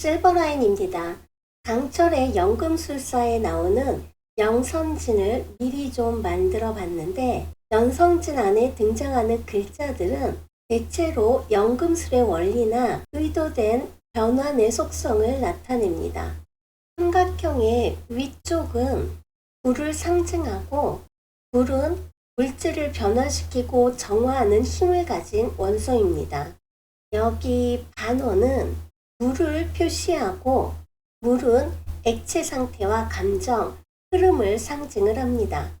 실버라인입니다. 강철의 연금술사에 나오는 영선진을 미리 좀 만들어 봤는데 연성진 안에 등장하는 글자들은 대체로 연금술의 원리나 의도된 변환의 속성을 나타냅니다. 삼각형의 위쪽은 불을 상징하고 불은 물질을 변화시키고 정화하는 힘을 가진 원소입니다. 여기 반원은 물을 표시하고 물은 액체 상태와 감정, 흐름을 상징을 합니다.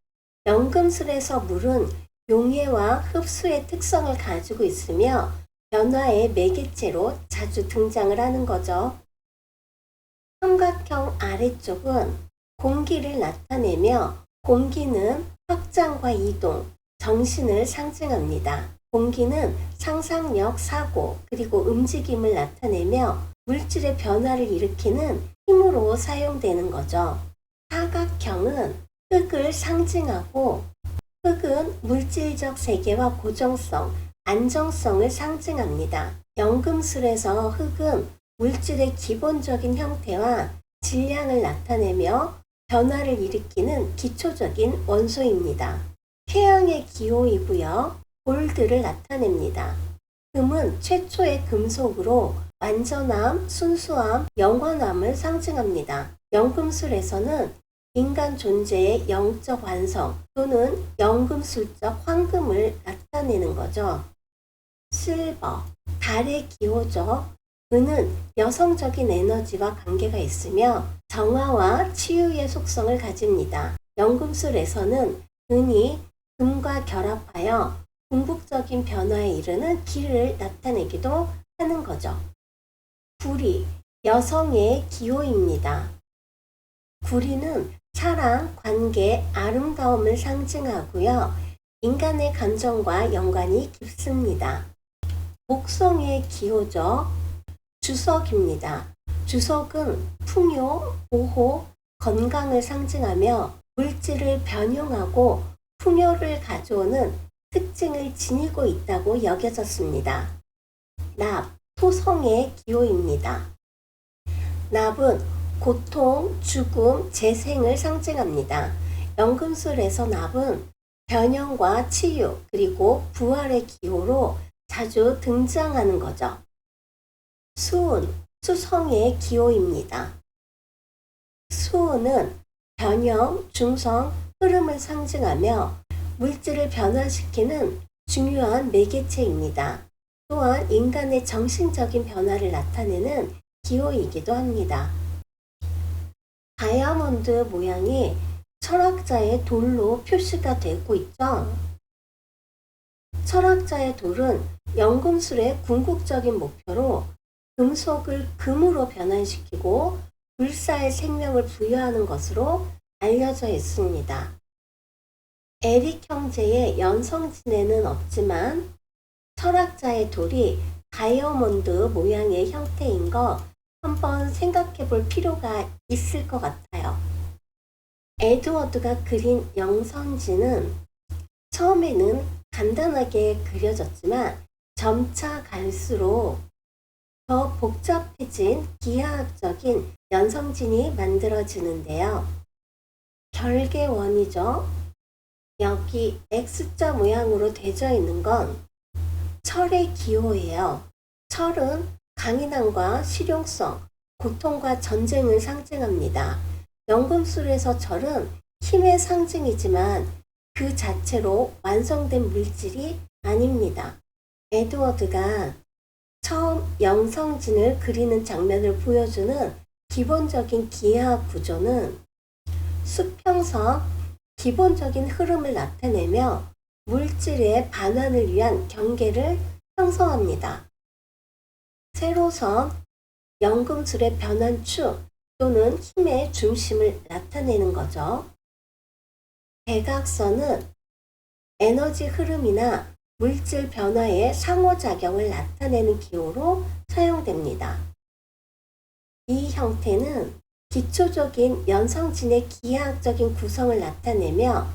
연금술에서 물은 용해와 흡수의 특성을 가지고 있으며 변화의 매개체로 자주 등장을 하는 거죠. 삼각형 아래쪽은 공기를 나타내며 공기는 확장과 이동, 정신을 상징합니다. 공기는 상상력, 사고, 그리고 움직임을 나타내며 물질의 변화를 일으키는 힘으로 사용되는 거죠. 사각형은 흙을 상징하고 흙은 물질적 세계와 고정성, 안정성을 상징합니다. 연금술에서 흙은 물질의 기본적인 형태와 질량을 나타내며 변화를 일으키는 기초적인 원소입니다. 태양의 기호이고요. 골드를 나타냅니다. 금은 최초의 금속으로 완전함, 순수함, 영원함을 상징합니다. 연금술에서는 인간 존재의 영적 완성 또는 연금술적 황금을 나타내는 거죠. 실버, 달의 기호죠. 은은 여성적인 에너지와 관계가 있으며 정화와 치유의 속성을 가집니다. 연금술에서는 은이 금과 결합하여 궁극적인 변화에 이르는 길을 나타내기도 하는 거죠. 구리, 여성의 기호입니다. 구리는 사랑, 관계, 아름다움을 상징하고요. 인간의 감정과 연관이 깊습니다. 목성의 기호죠. 주석입니다. 주석은 풍요, 보호, 건강을 상징하며 물질을 변형하고 풍요를 가져오는 특징을 지니고 있다고 여겨졌습니다. 납, 토성의 기호입니다. 납은 고통, 죽음, 재생을 상징합니다. 연금술에서 납은 변형과 치유, 그리고 부활의 기호로 자주 등장하는 거죠. 수은, 수성의 기호입니다. 수은은 변형, 중성, 흐름을 상징하며 물질을 변화시키는 중요한 매개체입니다. 또한 인간의 정신적인 변화를 나타내는 기호이기도 합니다. 다이아몬드 모양이 철학자의 돌로 표시가 되고 있죠. 철학자의 돌은 연금술의 궁극적인 목표로 금속을 금으로 변환시키고 불사의 생명을 부여하는 것으로 알려져 있습니다. 에릭 형제의 연성진에는 없지만 철학자의 돌이 다이아몬드 모양의 형태인 거 한번 생각해 볼 필요가 있을 것 같아요. 에드워드가 그린 영성진은 처음에는 간단하게 그려졌지만 점차 갈수록 더 복잡해진 기하학적인 연성진이 만들어지는데요. 결계원이죠. 여기 X자 모양으로 되어 있는 건 철의 기호예요. 철은 강인함과 실용성, 고통과 전쟁을 상징합니다. 연금술에서 철은 힘의 상징이지만 그 자체로 완성된 물질이 아닙니다. 에드워드가 처음 영성진을 그리는 장면을 보여주는 기본적인 기하학 구조는 수평선 기본적인 흐름을 나타내며 물질의 반환을 위한 경계를 형성합니다. 세로선 연금술의 변환축 또는 힘의 중심을 나타내는 거죠. 대각선은 에너지 흐름이나 물질 변화의 상호작용을 나타내는 기호로 사용됩니다. 이 형태는 기초적인 연성진의 기하학적인 구성을 나타내며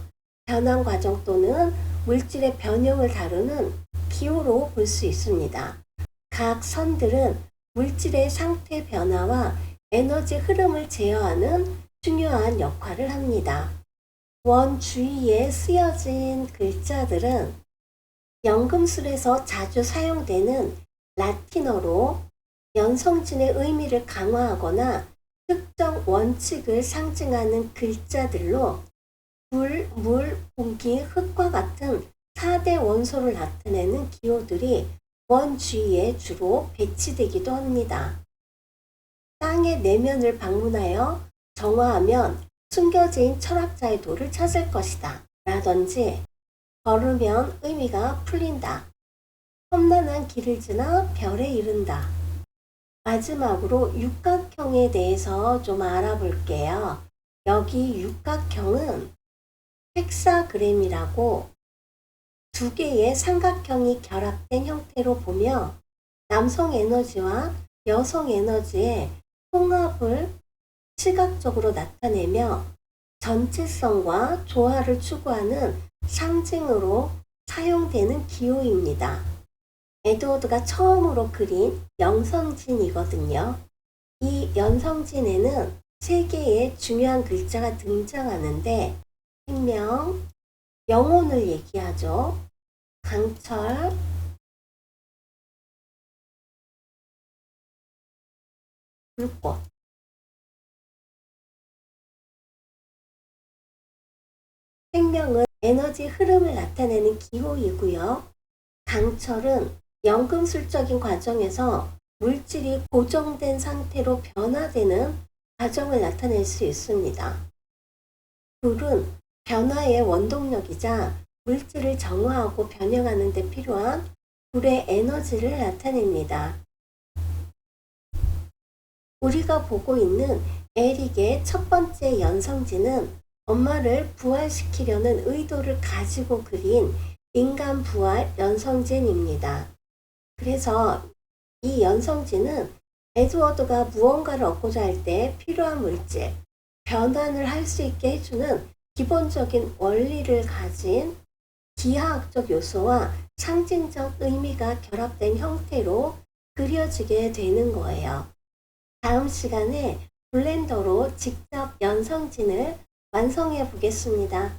변환 과정 또는 물질의 변형을 다루는 기호로 볼 수 있습니다. 각 선들은 물질의 상태 변화와 에너지 흐름을 제어하는 중요한 역할을 합니다. 원 주위에 쓰여진 글자들은 연금술에서 자주 사용되는 라틴어로 연성진의 의미를 강화하거나 특정 원칙을 상징하는 글자들로 불, 물, 공기, 흙과 같은 4대 원소를 나타내는 기호들이 원 주위에 주로 배치되기도 합니다. 땅의 내면을 방문하여 정화하면 숨겨진 철학자의 도를 찾을 것이다. 라든지 걸으면 의미가 풀린다. 험난한 길을 지나 별에 이른다. 마지막으로 육각형에 대해서 좀 알아볼게요. 여기 육각형은 헥사그램이라고 두 개의 삼각형이 결합된 형태로 보며 남성 에너지와 여성 에너지의 통합을 시각적으로 나타내며 전체성과 조화를 추구하는 상징으로 사용되는 기호입니다. 에드워드가 처음으로 그린 영성진이거든요. 이 연성진에는 세 개의 중요한 글자가 등장하는데 생명, 영혼을 얘기하죠. 강철, 불꽃. 생명은 에너지 흐름을 나타내는 기호이고요. 강철은 연금술적인 과정에서 물질이 고정된 상태로 변화되는 과정을 나타낼 수 있습니다. 불은 변화의 원동력이자 물질을 정화하고 변형하는 데 필요한 불의 에너지를 나타냅니다. 우리가 보고 있는 에릭의 첫 번째 연성지는 엄마를 부활시키려는 의도를 가지고 그린 인간 부활 연성진입니다. 그래서 이 연성진은 에드워드가 무언가를 얻고자 할 때 필요한 물질, 변환을 할 수 있게 해주는 기본적인 원리를 가진 기하학적 요소와 상징적 의미가 결합된 형태로 그려지게 되는 거예요. 다음 시간에 블렌더로 직접 연성진을 완성해 보겠습니다.